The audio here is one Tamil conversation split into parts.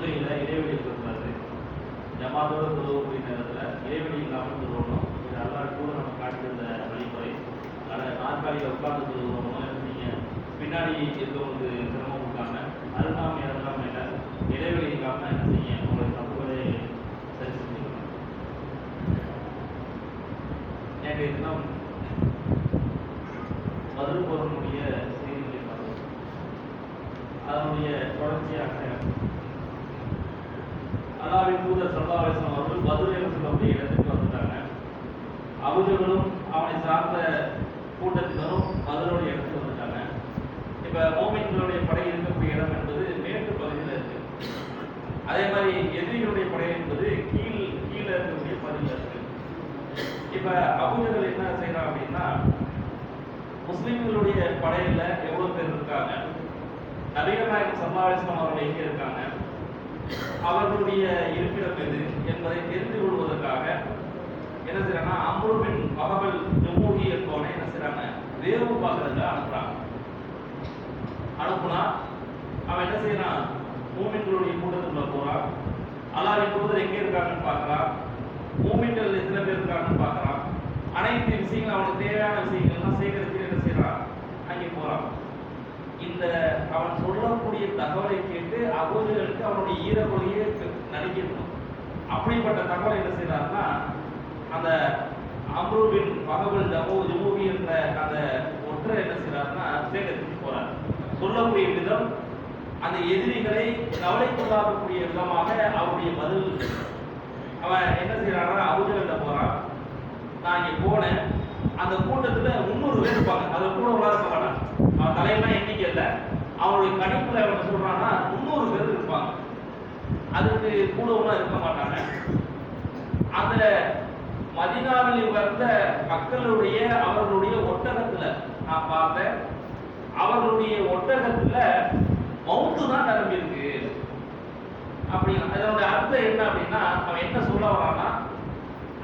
தொழுகையில் இடைவெளி இருக்கக்கூடாது ஜமாத்தோட தொழுவக்கூடிய நேரத்தில் இடைவெளி இல்லாமல் தொழுவணும் இது அல்லாஹ் கூட நம்ம காட்டியிருந்த வழிமுறை. அதனால் நாற்காலியில் உட்கார்ந்து தொழுவணும் நீங்கள் பின்னாடி இருக்கவங்களுக்கு சிரமம் கொடுக்காம அருகாமை அருகாமையில் இடைவெளி இல்லாமல் என்ன செய்ய உங்களுடைய தப்புகளை சரி செஞ்சுக்கணும். நேற்றைய தினம் மதுரை போரனுடைய செய்திகளை பார்த்தோம் அதனுடைய தொடர்ச்சியாக அல்லாவின் தூதர் சல்லாவேசன் அவர்கள் பதில் என்று சொல்லக்கூடிய இடத்துக்கு வந்துட்டாங்க. அபுஜர்களும் அவனை சார்ந்த கூட்டத்தினரும் மதுரையுடைய இடத்துக்கு வந்துட்டாங்க. இப்ப மோமின்களுடைய படை இருக்கக்கூடிய இடம் என்பது மேற்கு பகுதியில் இருக்கு. அதே மாதிரி எதிரிகளுடைய படை என்பது கீழ் கீழே இருக்கக்கூடிய பகுதியில் இருக்கு. இப்ப அபுஜர்கள் என்ன செய்யறாங்க அப்படின்னா முஸ்லிம்களுடைய படையில எவ்வளவு பேர் இருக்காங்க? நபிகள் நாயகம் சல்லாஹம் அவர்கள் எங்கே இருக்காங்க? அவர்களுடைய இருப்பிடம் எது என்பதை தெரிந்து கொள்வதற்காக என்ன செய்யறாங்கன்னா அம்ருபின் பகவல் ஜம்மூகி என்பவனை என்ன செய்யறாங்க வேவு பார்க்கறதுல அனுப்புறாங்க. அனுப்புனா அவன் என்ன செய்யறான் மூமின்களுடைய கூட்டத்துக்குள்ள போறான். அல்லாவின் தூதர் எங்கே இருக்காங்கன்னு பார்க்கறான். மூமின்கள் எத்தனை பேர் இருக்காங்கன்னு பார்க்கறான். அனைத்து விஷயங்களும் அவனுக்கு தேவையான விஷயம் சேகரித்து என்ன செய்யறான் அங்கே போறான் இந்த அவன் சொல்லக்கூடிய தகவலை கேட்டு அவர்களுக்கு அவனுடைய ஈரமொழியை நடிக்கணும் அப்படிப்பட்ட தகவலை என்ன செய்யறாருன்னா அந்த அம்ருவின் பகவல் ஜமு ஜமுகி என்ற அந்த ஒற்றை என்ன செய்யறாருன்னா சேகரித்து போறார். சொல்லக்கூடிய விதம் அந்த எதிரிகளை கவலைக்குள்ளாகக்கூடிய விதமாக அவருடைய பதில் அவன் என்ன செய்யறான்னா அபுஜகல்ல போறான். நான் இங்க போனேன். அந்த கூட்டத்துல முந்நூறு பேர் இருப்பாங்க. அதை கூட உள்ளார அவன் தலையெல்லாம் எண்ணிக்கை இல்லை. அவனுடைய கணிப்புல அவன் சொல்றான்னா முந்நூறு பேர் இருப்பாங்க. அதுக்கு கூடவுலாம் இருக்க மாட்டாங்க. அந்த மதினாவில் வந்த மக்களுடைய அவர்களுடைய ஒட்டகத்துல நான் பார்த்தேன். அவர்களுடைய ஒட்டகத்துல மவுத்து தான் நிரம்பி இருக்கு. அப்படி அதனுடைய அர்த்தம் என்ன அப்படின்னா அவன் என்ன சொல்ல வரான்னா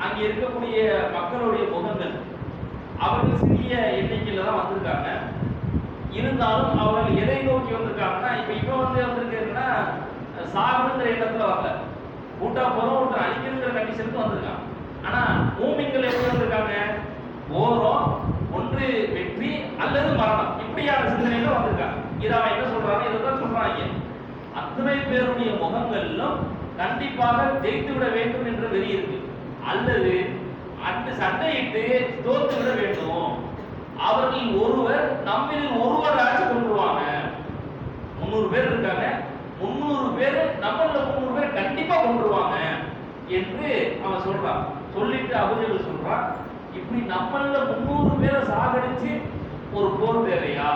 அங்க இருக்கக்கூடிய மக்களுடைய முகங்கள் அவர்கள் சிறிய எண்ணிக்கையில தான் வந்திருக்காங்க. இருந்தாலும் அவர்கள் எதை நோக்கி வந்திருக்காங்கன்னா இப்ப இவன் வந்து வந்திருக்கிறதுனா சாகணுங்கிற எண்ணத்துல வரல. கூட்டா போறோம் ஒருத்தர் அழிக்கணுங்கிற கண்டிஷனுக்கு வந்திருக்கான் ஆனா மூமிங்கள் எப்படி வந்திருக்காங்க? ஓரம் ஒன்று வெற்றி அல்லது மரணம். இப்படியான சிந்தனையில வந்திருக்காங்க. இதை அவன் என்ன சொல்றாங்க இதை தான் சொல்றாங்க. அத்தனை பேருடைய முகங்களிலும் கண்டிப்பாக ஜெயித்து விட வேண்டும் என்ற வெறி இருக்கு அல்லது அந்த சண்டையிட்டு தோத்து விட வேண்டும். அவர்கள் ஒருவர் நம்மில் ஒருவர் ஆட்சி கொண்டுருவாங்க. முந்நூறு பேர் இருக்காங்க. முந்நூறு பேர் நம்மள முந்நூறு பேர் கண்டிப்பா கொண்டுருவாங்க என்று அவன் சொல்றான். சொல்லிட்டு அபுஜல் சொல்றான் இப்படி நம்மள முந்நூறு பேரை சாகடிச்சு ஒரு போர் தேவையா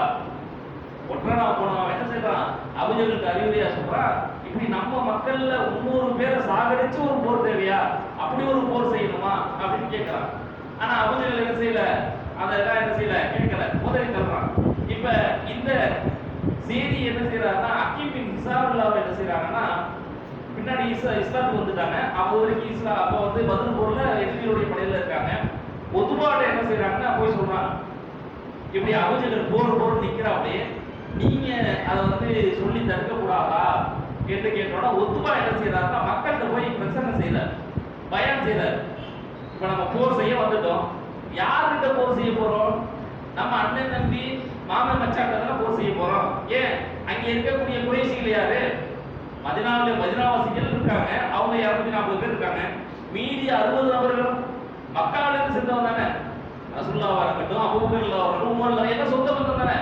ஒற்றனா போனவன் என்ன செய்யறான் அபுஜலுக்கு அறிவுரையா சொல்றான் இப்படி நம்ம மக்கள்ல முந்நூறு பேரை சாகடிச்சு ஒரு போர் தேவையா அப்படி ஒரு போர் செய்யணுமா? அப்படின்னு கேட்கிறான் ஆனா அபுஜல் என்ன செய்யல? அதெல்லாம் என்ன செய்யல கேட்கல. உதவி தர்றான் இப்ப இந்த செய்தி என்ன செய்யறாருன்னா அக்கீம் பின் என்ன செய்யறாங்கன்னா பின்னாடி இஸ்லா இஸ்லாத்துக்கு வந்துட்டாங்க. அப்போ வரைக்கும் இஸ்லா அப்போ வந்து பதில் போர்ல எதிரியுடைய படையில இருக்காங்க. ஒத்துபாடு என்ன செய்யறாங்கன்னா போய் சொல்றாங்க இப்படி அபுஜகர் போர் போர் நிக்கிறாப்படி நீங்க அதை வந்து சொல்லி தடுக்க கூடாதா என்று கேட்டோம்னா ஒத்துபா என்ன செய்யறாருன்னா மக்கள்கிட்ட போய் பிரச்சனை செய்யல பயம் செய்யல. இப்ப நம்ம போர் செய்ய வந்துட்டோம். யார்கிட்ட போர் செய்ய போறோம்? நம்ம அண்ணன் தம்பி மாமன் மச்சான் தான் போர் செய்ய போறோம். ஏன்? அங்க இருக்கக்கூடிய குறைசிகள் யாரு? மதினாவில் மதினாவாசிகள் இருக்காங்க. அவங்க இருநூத்தி நாற்பது பேர் இருக்காங்க. மீதி அறுபது நபர்களும் மக்காவில இருந்து சென்றவங்க தானே. ரசுல்லாவா இருக்கட்டும் அபூபக்கர்ல இருக்கட்டும் உமர்ல எல்லாம் சொந்த பந்தம் தானே.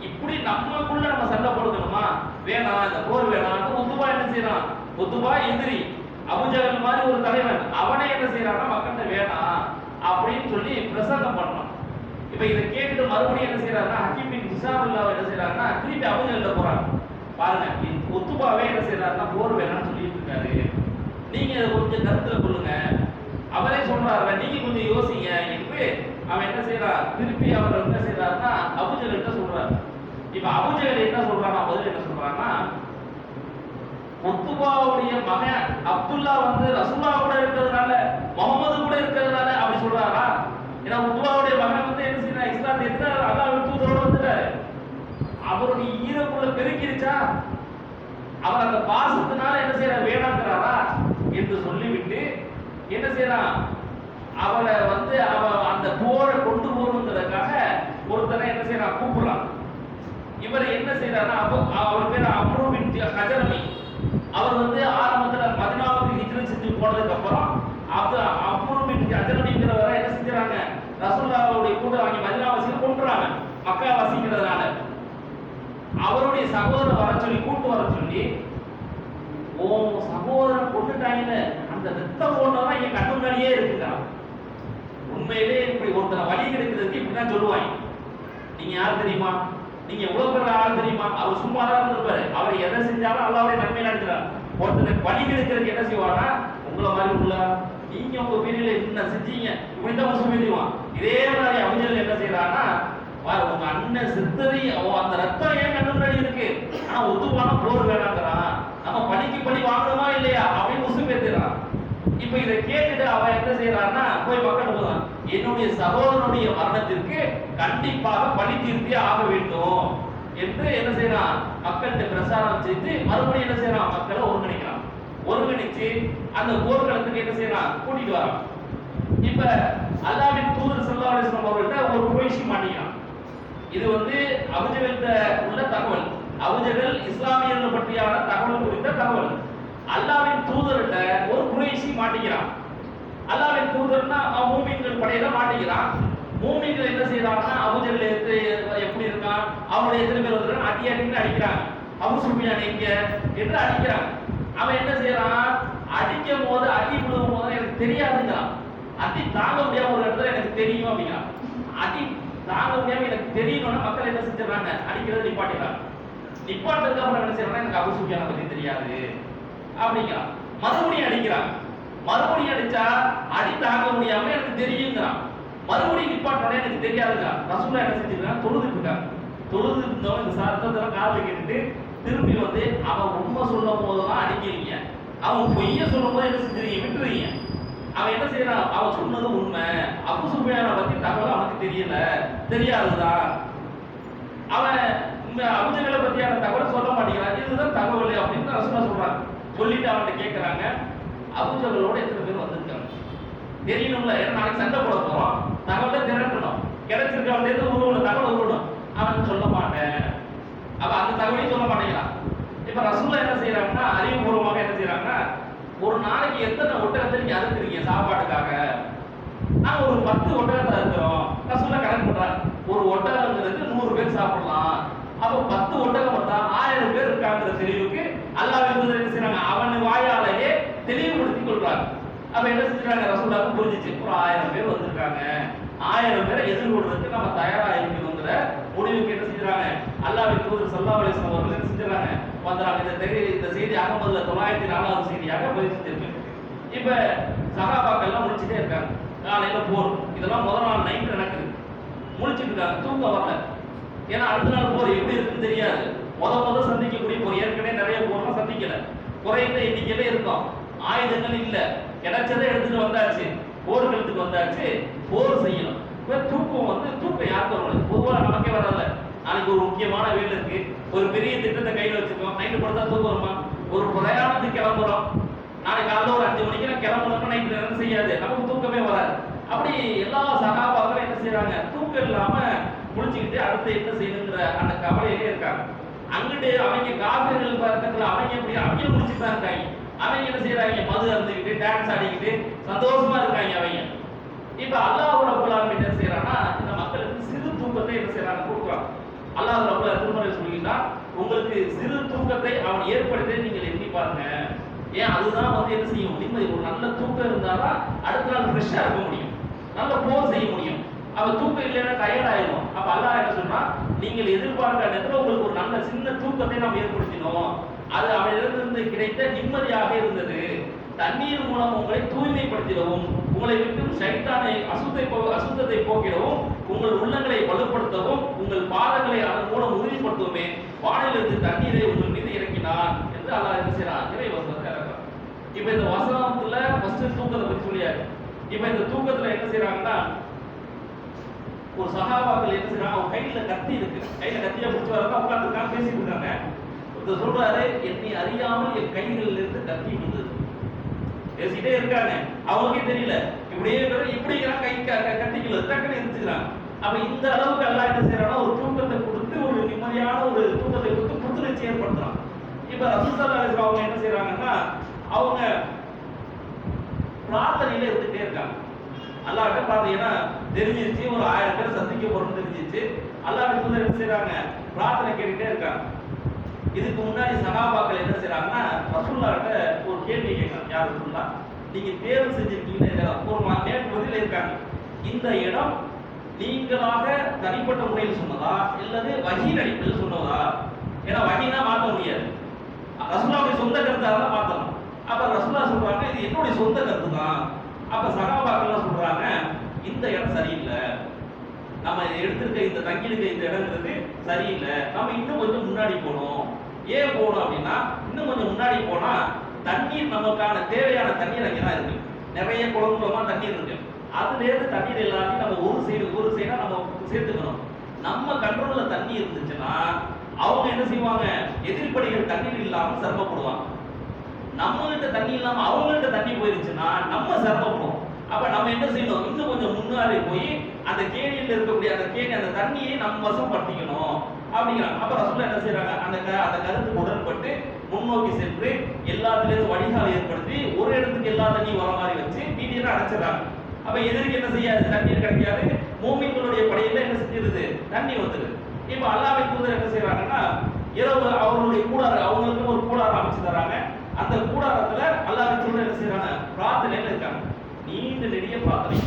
இப்படி நம்மக்குள்ள நம்ம சண்டை போடுக்கணுமா வேணாம் இந்த போர் வேணாம். ஒத்துபா என்ன செய்யறான்? ஒத்துபா எதிரி. அபுஜகல் மாதிரி ஒரு தலைவன். அவனே என்ன செய்யறான்னா மக்கள்கிட்ட வேணாம். அப்படின்னு சொல்லி பிரசங்கம் பண்ணணும். இப்ப இதை கேட்டு மறுபடியும் என்ன செய்யறாருன்னா ஹக்கீம் பின் ஹிசாபுல்லாவை என்ன செய்யறாருன்னா திருப்பி அபுஜகல்ல போறாங்க. பாருங்க ஒத்துப்பாவே என்ன செய்யறாருன்னா போர் வேணாம்னு சொல்லிட்டு இருக்காரு. நீங்க இதை கொஞ்சம் கருத்துல கொள்ளுங்க. அவரே சொல்றாரு நீங்க கொஞ்சம் யோசிங்க. என்று அவன் என்ன செய்யறான் திருப்பி அவர் என்ன செய்யறாருன்னா அபுஜல் என்ன சொல்றாரு. இப்ப அபுஜல் என்ன சொல்றானா பதில் என்ன சொல்றான்னா ஒத்துபாவுடைய மகன் அப்துல்லா வந்து ரசூல்லா கூட இருக்கிறதுனால முகமது கூட இருக்கிறதுனால அப்படி சொல்றாரா ஏன்னா உத்துபாவுடைய மகன் வந்து என்ன செய்யறான் இஸ்லாத்தை பாசத்தை பெருக்கிருச்சா? அவர் அந்த பாசத்தினால என்ன செய்யற வேணாங்கிறாரா என்று சொல்லிவிட்டு என்ன செய்யறான்? அவரை வந்து அவ அந்த போரை கொண்டு போகணுங்கிறதுக்காக ஒருத்தனை என்ன செய்யறான்? கூப்பிடுறான். இவர் என்ன செய்யறாருன்னா அப்போ அவர் பேர் அப்ரூவின் கஜரமி அவர் வந்து ஆரம்பத்துல மதினாவுக்கு ஹிஜ்ரத் செஞ்சு போனதுக்கு அப்புறம் அது அப்ரூவின் கஜரமிங்கிறவரை என்ன செஞ்சாங்க ரசூல்லாவுடைய கூட வாங்கி மதினாவாசியில் கொண்டுறாங்க மக்கா வாசிக்கிறதுனால அவருடைய சகோதரர் வர சொல்லி கூட்டு வர சொல்லி ஓ சகோதரன் கொண்டுட்டாங்கன்னு அந்த ரத்தம் போன்றதான் என் கண்ணு முன்னாடியே இருக்குதா? உண்மையிலே இப்படி ஒருத்தனை வழி கிடைக்கிறதுக்கு இப்படிதான் சொல்லுவாங்க. நீங்க யார் தெரியுமா? நீங்க எவ்வளவு பெற ஆள் தெரியுமா? அவர் சும்மா தான் இருந்திருப்பாரு. அவர் எதை செஞ்சாலும் அல்லாவுடைய நன்மை நடக்கிறார் ஒருத்தனை வழி கிடைக்கிறதுக்கு என்ன செய்வாரா உங்களை மாதிரி உள்ள நீங்க உங்க வீடுல என்ன செஞ்சீங்க? இப்படிதான் முஸ்லிம் இதே மாதிரி அமைஞ்சல் என்ன செய்யறாங்கன்னா பாரு, உங்க அண்ணன் சித்தரி அவன் அந்த ரத்தம் ஏன் கண்ணு முன்னாடி இருக்கு? ஆனா ஒத்துவான போர் வேணாங்கிறான் நம்ம பணிக்கு பணி வாங்குறோமா இல்லையா? அப்படின்னு முஸ்லிம் பேசுறான் இப்ப இதை கேட்டுட்டு அவன் என்ன செய்யறான்னா போய் மக்கள் போதான் என்னுடைய சகோதரனுடைய மரணத்திற்கு கண்டிப்பாக பணி தீர்த்தே ஆக வேண்டும் என்று என்ன செய்யறான் மக்கள்கிட்ட பிரசாரம் செய்து மறுபடியும் என்ன செய்யறான் மக்களை ஒருங்கிணைக்கிறான். ஒருங்கிணைச்சு அந்த போர்க்களத்துக்கு என்ன செய்யறான் கூட்டிட்டு வரான். இப்ப அல்லாவின் தூதர் செல்லாவளேஸ்வரம் அலைஹி அவர்கள்ட்ட ஒரு குறைஷி மாட்டிக்கிறான் இது வந்து அபுஜகல்கிட்ட உள்ள தகவல். அபுஜகல் இஸ்லாமியர்கள் பற்றியான தகவல் குறித்த தகவல். அல்லாவின் தூதர்கிட்ட ஒரு குறைசி மாட்டிக்கிறான். அல்லாவின் தூதர்னா அவன் மூமின்கள் படையில மாட்டிக்கிறான். மூமின்கள் என்ன செய்யறாங்கன்னா அபுஜகல் எடுத்து எப்படி இருக்கான்? அவனுடைய எத்தனை பேர் வந்து அடி அடின்னு அடிக்கிறாங்க. அபு சுஃபியான் எங்க? என்று அடிக்கிறான் அவன் என்ன செய்யறான் அடிக்கும் போது அடி விழுவும் போது எனக்கு தெரியாதுங்கிறான். அடி தாங்க முடியாம ஒரு இடத்துல எனக்கு தெரியும் அப்படிங்கிறான். அடி தாங்க தேவை எனக்கு தெரியணும்னு மக்கள் என்ன செஞ்சிடறாங்க? அடிக்கிறது நிப்பாட்டிடுறாங்க. நிப்பாட்டதுக்கு அப்புறம் என்ன செய்யறாங்க எனக்கு அபு சுஃபியானை பத்தி தெரியாது. அப்படிங்கிறான். மறுபடியும் அடிக்கிறான். மறுபடியும் அடிச்சா அடி தாங்க முடியாம எனக்கு தெரியுங்கிறான். மறுபடியும் நிப்பாட்டோட எனக்கு தெரியாதுங்கிறான். ரசூலா என்ன செஞ்சிருக்கான் தொழுது இருக்காங்க. தொழுது இருந்தவன் இந்த சத்தத்தெல்லாம் காதுல கேட்டுட்டு திரும்பி வந்து அவன் உண்மை சொல்லும் போதெல்லாம் அடிக்கிறீங்க. அவன் பொய்ய சொல்லும் போது என்ன செஞ்சிருக்கீங்க? விட்டுறீங்க. அவன் என்ன செய்யறான் அவன் சொன்னது உண்மை. அப்பு சுமையான பத்தி தகவல் அவனுக்கு தெரியல. தெரியாதுதான் அவன் இந்த அபுஜகளை பத்தியான தகவல் சொல்ல மாட்டேங்கிறான். இதுதான் தகவல் அப்படின்னு ரசூலா சொல்றாங்க சொல்லிட்டு அவன்கிட்ட கேட்கறாங்க அபுஜகளோட எத்தனை பேர் வந்திருக்காங்க? தெரியணும்ல. ஏன்னா நாளைக்கு சண்டை போட போறோம். தகவலை திரட்டணும். கிடைச்சிருக்கவன் இருந்து உருவன தகவல் உருவணும் அவன் சொல்ல மாட்டேன். அப்ப அந்த தகவலையும் சொல்ல மாட்டேங்கிறான். இப்ப ரசூலா என்ன செய்யறாங்கன்னா அறிவுபூர்வமாக என்ன செய்யறாங்கன்னா ஒரு நாளைக்கு எத்தனை ஒட்டகத்தை நீங்க அறுக்கிறீங்க சாப்பாட்டுக்காக? நாங்க ஒரு பத்து ஒட்டகத்தை இருக்கிறோம் ரசூலா கணக்கு பண்றாங்க ஒரு ஒட்டகங்கிறது நூறு பேர் சாப்பிடலாம். அப்போ பத்து ஒட்டகம் பார்த்தா ஆயிரம் பேர் இருக்காங்கிற தெளிவுக்கு அல்லாஹ் என்ன செய்யறாங்க அவன் வாயாலேயே தெளிவுபடுத்திக் கொள்றாங்க. அப்ப என்ன செஞ்சாங்க ரசூலாவுக்கு புரிஞ்சிச்சு. ஒரு ஆயிரம் பேர் வந்திருக்காங்க. ஆயிரம் பேரை எதிர்கொள்றதுக்கு நம்ம தயாரா இருக்கணுங்கிற முடிவுக்கு என்ன செஞ்சாங்க அல்லாவின் தூதர் ஸல்லல்லாஹு அலைஹி வஸல்லம் அவர்கள் என்ன செஞ்சாங்க வந்தாங்க இந்த தெரி இந்த செய்தி அகமதுல தொள்ளாயிரத்தி நாலாவது செய்தியாக பதிவு செஞ்சிருக்கு இப்ப சகாபாக்கள் எல்லாம் முடிச்சுட்டே இருக்காங்க. காலையில போர். இதெல்லாம் முதல் நாள் நைட் நடக்குது. முடிச்சிட்டு இருக்காங்க. தூக்கம் வரல. ஏன்னா அடுத்த நாள் போர் எப்படி இருக்குன்னு தெரியாது. முத முத சந்திக்கக்கூடிய போர். ஏற்கனவே நிறைய போர்லாம் சந்திக்கல. குறைந்த எண்ணிக்கையில இருக்கும். ஆயுதங்கள் இல்ல. கிடைச்சதை எடுத்துட்டு வந்தாச்சு. போர்களுக்கு வந்தாச்சு. போர் செய்யணும். இப்ப தூக்கம் வந்து தூக்கம் யாருக்கு வரும் பொதுவாக நமக்கே வரல நாளைக்கு ஒரு முக்கியமான வேலை இருக்கு. ஒரு பெரிய திட்டத்தை கையில வச்சிருக்கோம் நைட்டு படுத்தா தூக்கம் வருமா? ஒரு பிரயாணத்துக்கு கிளம்புறோம். நாளைக்கு காலையில் ஒரு அஞ்சு மணிக்கு நான் கிளம்பணும்னா நைட்டு என்ன செய்யாது. நமக்கு தூக்கமே வராது. அப்படி எல்லா சகாபாக்களும் என்ன செய்யறாங்க தூக்கம் இல்லாம முடிச்சுக்கிட்டு அடுத்து என்ன செய்யணுங்கிற அந்த கவலையிலே இருக்காங்க. அங்கிட்டு அவங்க காவிரிகள் பக்கத்துல அவங்க எப்படி அவங்க முடிச்சுட்டு தான் இருக்காங்க. அவங்க என்ன செய்யறாங்க மது அருந்துக்கிட்டு டான்ஸ் ஆடிக்கிட்டு சந்தோஷமா இருக்காங்க அவங்க. இப்ப அல்லாஹ் ரப்பல் ஆலமீன் என்ன செய்யறான்னா இந்த மக்களுக்கு சிறு தூக்கத்தை என்ன செய்யறாங்க கொடுக்குறாங்க. அல்லாஹ் ரப்பல் திருமறை சொல்லிட்டான் உங்களுக்கு சிறு தூக்கத்தை அவன் ஏற்படுத்தி நீங்கள் எண்ணி பாருங்க. ஏன்? அதுதான் வந்து என்ன செய்யும்? நிம்மதி ஒரு நல்ல தூக்கம் இருந்தாதான் அடுத்த நாள் ஃப்ரெஷ்ஷா இருக்க முடியும். நல்ல போர் செய்ய முடியும். அவன் தூக்கம் இல்லைன்னா டயர்ட் ஆயிடும் அப்ப அல்லாஹ் என்ன சொல்றா நீங்கள் எதிர்பார்க்கிற நேரத்தில் உங்களுக்கு ஒரு நல்ல சின்ன தூக்கத்தை நாம் ஏற்படுத்தினோம். அது அவளிடமிருந்து கிடைத்த நிம்மதியாக இருந்தது. தண்ணீர் மூலம் உங்களை தூய்மைப்படுத்திடவும் உங்களை விட்டு சைத்தானை அசுத்தை அசுத்தத்தை போக்கிடவும் உங்கள் உள்ளங்களை வலுப்படுத்தவும் உங்கள் பாதங்களை அதன் மூலம் உறுதிப்படுத்தவுமே வானிலிருந்து தண்ணீரை உங்கள் மீது இறக்கினான் என்று அல்லாஹ் என்ன செய்யறான் இறை வசனத்தை இறக்குறான். இப்ப இந்த வசனத்துல ஃபர்ஸ்ட் தூக்கத்தை பத்தி சொல்லியாரு இப்ப இந்த தூக்கத்துல என்ன செய்யறாங்கன்னா ஒரு சகாபாக்கள் என்ன செய்யறாங்க அவங்க கையில கத்தி இருக்கு. கையில கத்தியா பிடிச்சி வரப்ப உட்காந்துருக்காங்க பேசிட்டு இருக்காங்க. இந்த சொல்றாரு என்னை அறியாமல் என் கைகளில் இருந்து கத்தி வந்தது. பேசிட்டே இருக்காங்க. அவங்களுக்கே தெரியல. இப்படியே பேர் இப்படிங்கிறான் கை க- க- கத்திக்கல டக்குன்னு எந்திரிச்சுக்கிறான் அப்ப இந்த அளவுக்கு எல்லாம் என்ன செய்யறான்னா ஒரு தூக்கத்தை கொடுத்து ஒரு நிம்மதியான ஒரு தூக்கத்தை கொடுத்து புத்துணர்ச்சி ஏற்படுத்துறான். இப்ப ரசூசல்லா அவங்க என்ன செய்யறாங்கன்னா அவங்க பிரார்த்தனையில இருந்துட்டே இருக்காங்க. அல்லாட்ட பார்த்தீங்கன்னா தெரிஞ்சிருச்சு ஒரு ஆயிரம் பேர் சந்திக்க போறோம்னு தெரிஞ்சிச்சு அல்லாட்ட சொல்ல என்ன செய்யறாங்க பிரார்த்தனை கேட்டுட்டே இருக்காங்க. இதுக்கு முன்னாடி சகாபாக்கள் என்ன செய்றாங்கன்னா ரசூல்லாட்ட ஒரு கேள்வி கேட்கறாங்க யார் ரசூல்லா? நீங்க தேர்வு செஞ்சிருக்கீங்கன்னு ஒரு மா- நேற்று இருக்காங்க. இந்த இடம் நீங்களாக தனிப்பட்ட முறையில் சொன்னதா இல்லது வகியின் அடிப்பில் சொன்னதா? ஏன்னா வகினா மாற்ற முடியாது. ரசூலாவுடைய சொந்த கருத்தாக தான் மாற்றணும் அப்ப ரசூலா சொல்றாங்க இது என்னுடைய சொந்த கருத்து தான் அப்ப சகாபாக்கள்லாம் சொல்றாங்க இந்த இடம் சரியில்லை. நம்ம எடுத்திருக்க இந்த தங்கியிருக்க இந்த இடங்கிறது சரியில்லை. நம்ம இன்னும் கொஞ்சம் முன்னாடி போகணும். ஏன் போகணும் அப்படின்னா இன்னும் கொஞ்சம் முன்னாடி போனா தண்ணீர் நமக்கான தேவையான தண்ணீர் அங்கே தான் இருக்கு. நிறைய குளங்குளமா தண்ணீர் இருக்கு. அதுலேருந்து தண்ணீர் எல்லாத்தையும் நம்ம ஒரு சைடு ஒரு சைடா நம்ம சேர்த்துக்கணும். நம்ம கண்ட்ரோல்ல தண்ணி இருந்துச்சுன்னா அவங்க என்ன செய்வாங்க? எதிர்ப்படிகள் தண்ணீர் இல்லாமல் சிரமப்படுவாங்க. நம்ம கிட்ட தண்ணி இல்லாம அவங்கள்ட்ட தண்ணி போயிருச்சுன்னா நம்ம சிரமப்படுவோம். அப்ப நம்ம என்ன செய்யணும்? இன்னும் கொஞ்சம் முன்னாடி போய் அந்த கேணியில் இருக்கக்கூடிய அந்த கேணி அந்த தண்ணியை நம்ம வசம் படுத்திக்கணும் அப்படிங்கிறாங்க. அப்ப ரசூலா என்ன செய்யறாங்க அந்த க- அந்த கருத்துக்கு உடன்பட்டு முன்னோக்கி சென்று எல்லாத்துலேருந்து வடிகால் ஏற்படுத்தி ஒரு இடத்துக்கு எல்லா தண்ணியும் வர மாதிரி வச்சு மீடியம் அடைச்சிடறாங்க. அப்ப எதிர்க்கு என்ன செய்யாது? தண்ணீர் கிடைக்காது. மூமின்களுடைய படையில என்ன செஞ்சிருது? தண்ணி வந்துருது. இப்ப அல்லாஹ்வின் தூதர் என்ன செய்றாங்கன்னா இரவு அவர்களுடைய கூடாரம் அவங்களுக்கு ஒரு கூடாரம் அமைச்சு தராங்க அந்த கூடாரத்துல அல்லாஹ்வின் தூதர் என்ன செய்யறாங்க பிரார்த்தனையில இருக்காங்க. நீண்ட நெடிய பிரார்த்தனை.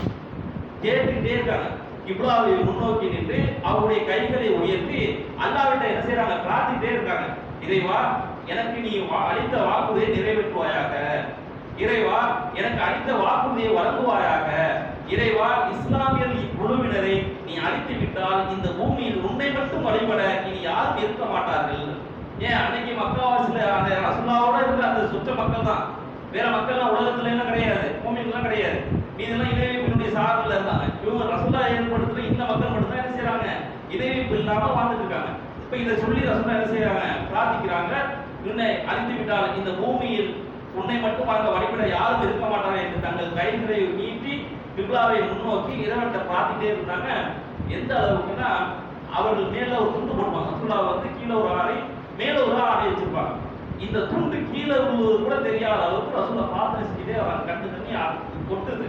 கேட்டுக்கிட்டே இருக்காங்க. இப்ராவை முன்னோக்கி நின்று அவருடைய கைகளை உயர்த்தி அல்லாவிட்ட என்ன செய்யறாங்க பிரார்த்திட்டே இருக்காங்க. இறைவா எனக்கு நீ வா- அளித்த வாக்குறுதியை நிறைவேற்றுவாயாக. இறைவா எனக்கு அளித்த வாக்குறுதியை வழங்குவாயாக. இறைவா இஸ்லாமியர் இக்குழுவினரை நீ அழித்து விட்டால் இந்த பூமியில் உன்னை மட்டும் வழிபட இனி யாரும் இருக்க மாட்டார்கள். ஏன்? அன்னைக்கு மக்காவாசில அந்த ரசுல்லாவோட இருக்கிற அந்த சுற்ற மக்கள் தான். வேற மக்கள்லாம் உலகத்துல எல்லாம் கிடையாது. பூமிக்கெல்லாம் கிடையாது. மீதெல்லாம் இறைவனுடைய சார்பில் இருந்தாங்க. இவங்க ரசுல்லா ஏற்படுத்துற இந்த மக்கள் மட்டும் தான் என்ன செய்யறாங்க இறைவைப்பு இல்லாம வாழ்ந்துட்டு இருக்காங்க. இப்ப இதை சொல்லி ரசுல்லா என்ன செய்யறாங்க பிரார்த்திக்கிறாங்க. உன்னை அழித்து விட்டால் இந்த பூமியில் உன்னை மட்டும் அங்க வழிபட யாரும் இருக்க மாட்டாங்க என்று தங்கள் கைகளை நீட்டி பிப்லாவை முன்னோக்கி இறைவன்கிட்ட பார்த்துட்டே இருந்தாங்க. எந்த அளவுக்குன்னா அவர்கள் மேல ஒரு துண்டு போடுவாங்க ரசுல்லா வந்து கீழே ஒரு ஆடை மேல ஒரு ஆடை வச்சிருப்பாங்க. இந்த துண்டு கீழே விழுவது கூட தெரியாத அளவுக்கு ரசுல்லா பார்த்து செஞ்சுட்டே வராங்க. கண்டு தண்ணி கொட்டுது.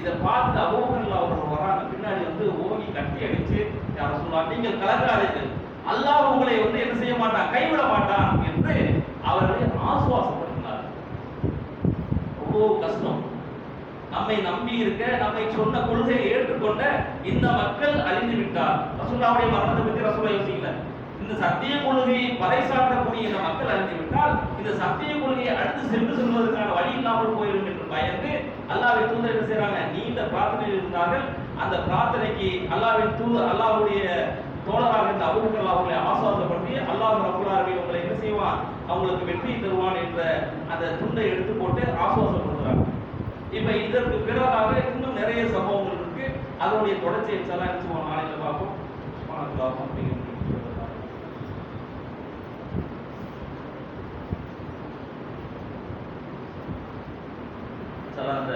இதை பார்த்து அபோகரில் அவர்கள் வராங்க பின்னாடி வந்து ஓங்கி கட்டி அடிச்சு யார் ரசூலா நீங்கள் கலங்காதீர்கள். அல்லாஹ் உங்களை வந்து என்ன செய்ய மாட்டான்? கைவிட மாட்டான் என்று அவர்களை ஆசுவாசப்படுத்தினார் ரொம்ப கஷ்டம். நம்மை நம்பி இருக்க நம்மை சொன்ன கொள்கையை ஏற்றுக்கொண்ட இந்த மக்கள் அழிந்து விட்டார். ரசூல்லாவுடைய மரணத்தை பற்றி ரசூலா யோசிக்கல. இந்த சத்திய கொள்கையை பறைசாற்றக்கூடிய இந்த மக்கள் அறிந்துவிட்டால் இந்த சத்திய கொள்கையை அடுத்து சென்று செல்வதற்கான வழி இல்லாமல் போயிடும் என்று பயந்து அல்லாவை தூதர் என்ன செய்யறாங்க நீண்ட பிரார்த்தனையில் இருந்தார்கள். அந்த பிரார்த்தனைக்கு அல்லாவின் தூதர் அல்லாஹ்வுடைய தோழராக இருந்த அபூபக்கர் அவர்களை ஆசுவாசப்படுத்தி அல்லாஹ் ரப்பல் அவங்களை உங்களை என்ன செய்வான்? அவங்களுக்கு வெற்றி தருவான் என்ற அந்த துண்டை எடுத்து போட்டு ஆசுவாசப்படுத்துறாங்க. இப்ப இதற்கு பிறகாக இன்னும் நிறைய சம்பவங்கள் இருக்கு. அதனுடைய தொடர்ச்சியை என்ன செய்வோம் நாளைக்கு பார்ப்போம். வணக்கம் அப்படிங்கிறது அந்த